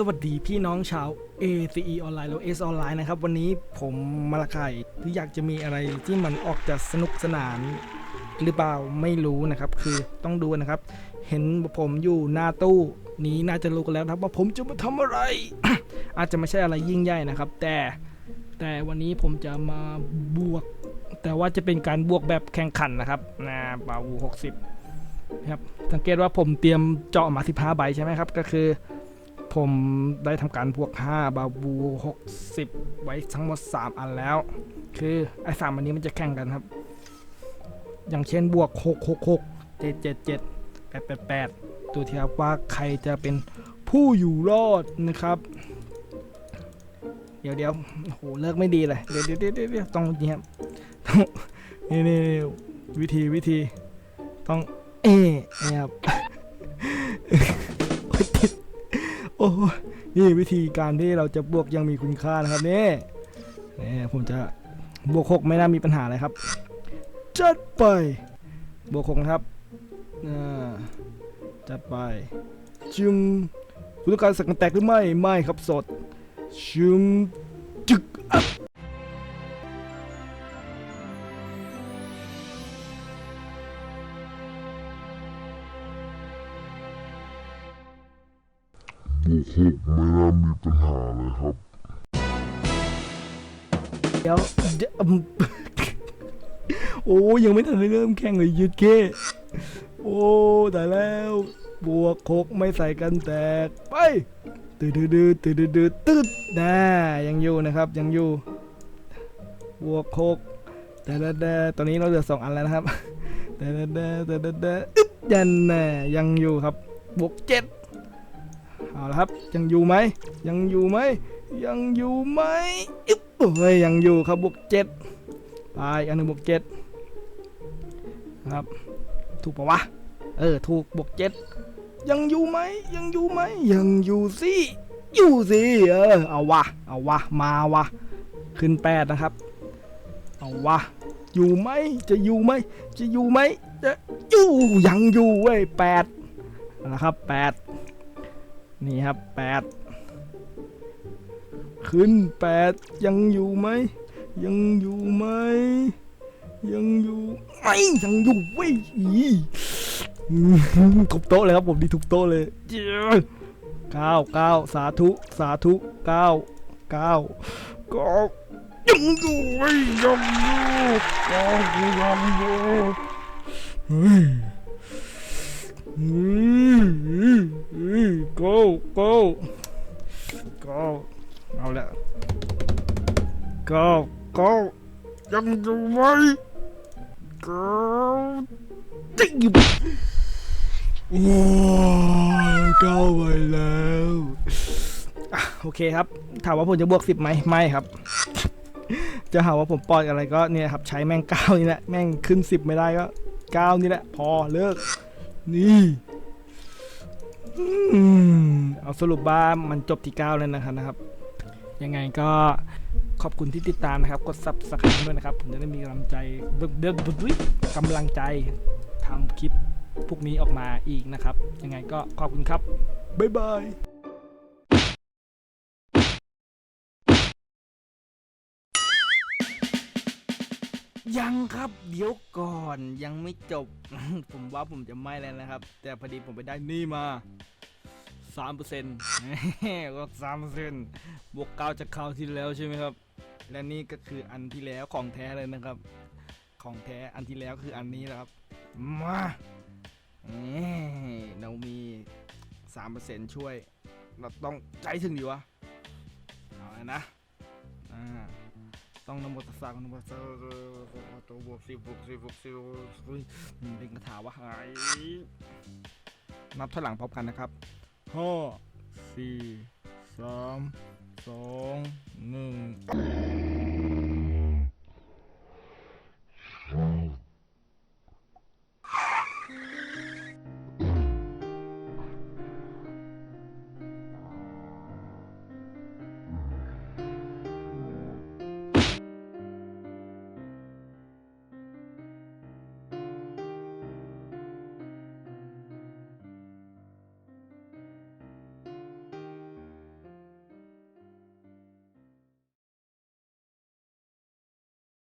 สวัสดีพี่น้องชาว ACE ออนไลน์หรือ S ออนไลน์นะครับ วันนี้ผมมาละไข่ที่อยากจะมีอะไรที่มันออกจะสนุกสนานหรือเปล่าไม่รู้นะครับ คือต้องดูนะครับ เห็นผมอยู่หน้าตู้นี้น่าจะรู้กันแล้วนะครับว่าผมจะมาทำอะไร อาจจะไม่ใช่อะไรยิ่งใหญ่นะครับ แต่แต่วันนี้ผมจะมาบวก แต่ว่าจะเป็นการบวกแบบแข่งขันนะครับนะบาวู60นะครับสังเกตว่าผมเตรียมเจาะมา15ใบใช่ไหมครับก็คือ ผมได้ทำการบวก 5 บาบู 60 ไว้ทั้งหมด 3 อันแล้ว คือไอ้สามอันนี้มันจะแข่งกันครับ อย่างเช่นบวก 6 6 6 7 7 7 8 8 8 ตัวที่ครับว่าใครจะเป็นผู้อยู่รอดนะครับ เดี๋ยวเดี๋ยวโอ้โหเลิกไม่ดีเลย เดี๋ยวเดี๋ยวเดี๋ยวต้องนี่ครับต้องนี่นี่วิธีวิธีต้องเอ๊ะครับ โอ้นี่วิธีการที่เราจะบวกยังมีคุณค่านะครับนี่นี่ผมจะบวกหกไม่น่ามีปัญหาเลยครับ จัดไป บวกหกนะครับอ่าจัดไปจึงคุณต้องการสักกันแตกหรือไม่ไม่ครับสดจุม บุกหกไม่น่ามีปัญหาเลยครับ เดี๋ยวเดี๋ยวอืม โอ้ยังไม่ทันได้เริ่มแข่งเลยยืดเก้โอ้แต่แล้ว บวกหกไม่ใส่กันแตก ไปตืดตืดตืดตืดตืดตืดน่ายังอยู่นะครับยังอยู่ บวกหกแต่แต่แต่ตอนนี้เราเหลือสองอันแล้วนะครับ แต่แต่แต่แต่แต่แต่อึ๊บยันแน่ยังอยู่ครับ บวกเจ็ด เอาละครับยังอยู่ไหมยังอยู่ไหมยังอยู่ไหมอึ๊บโอ้ยยังอยู่ครับบวกเจ็ดไปอันหนึ่งบวกเจ็ดครับ ถูกปะวะเออถูกบวกเจ็ดยังอยู่ไหมยังอยู่ไหมยังอยู่สิอยู่สิเออเอาวะเอาวะมาวะขึ้นแปดนะครับเอาวะอยู่ไหมจะอยู่ไหมจะอยู่ไหมจะอยู่ยังอยู่เว้ยแปดนะครับแปด นี่ครับแปดขึ้นแปดยังอยู่ไหม ยังอยู่ไหม ยังอยู่ไหมยังอยู่เว้ยทุบโต๊ะเลยครับผมดีทุบโต๊ะเลยเก้าเก้าสาธุสาธุเก้าเก้าก็ยังอยู่เว้ยยังอยู่ยังอยู่ยังอยู่เฮ้ย go go go เอาละ go go ยังอยู่ไหม go จิงโอ้ยเข้าไปแล้วโอเคครับ ถามว่าผมจะบวกสิบไหมไม่ครับ จะหาว่าผมปล่อยอะไรก็เนี่ยครับ ใช้แม่งเก้านี่แหละ แม่งขึ้นสิบไม่ได้ก็เก้านี่แหละ พอเลิก นี่เอาสรุปว่ามันจบที่เก้าแล้วนะครับนะครับ ยังไงก็ขอบคุณที่ติดตามนะครับ กดซับสไครต์ด้วยนะครับ ผมจะได้มีกำลังใจเดิมๆกำลังใจทำคลิปพวกนี้ออกมาอีกนะครับ ยังไงก็ขอบคุณครับ บ๊ายบาย ยังครับเดี๋ยวก่อนยังไม่จบ ผมว่าผมจะไม่แล้วนะครับ แต่พอดีผมไปได้นี่มาสามเปอร์เซ็นต์ก็สามเปอร์เซ็นต์บวกเก้าจากคราวที่แล้วใช่ไหมครับ และนี่ก็คืออันที่แล้วของแท้เลยนะครับ ของแท้อันที่แล้วคืออันนี้นะครับ มาเอ้ยเรามีสามเปอร์เซ็นต์ช่วย เราต้องใจถึงดีวะ เอาเลยนะ อ่า ต้องนโมตัสสะนโมตัสสะตัวบวกสิบบวกสิบบวกสิบอุ้ยมันเป็นคาถาวะหายนับถอยหลังพร้อมกันนะครับห้าสี่สามสองหนึ่ง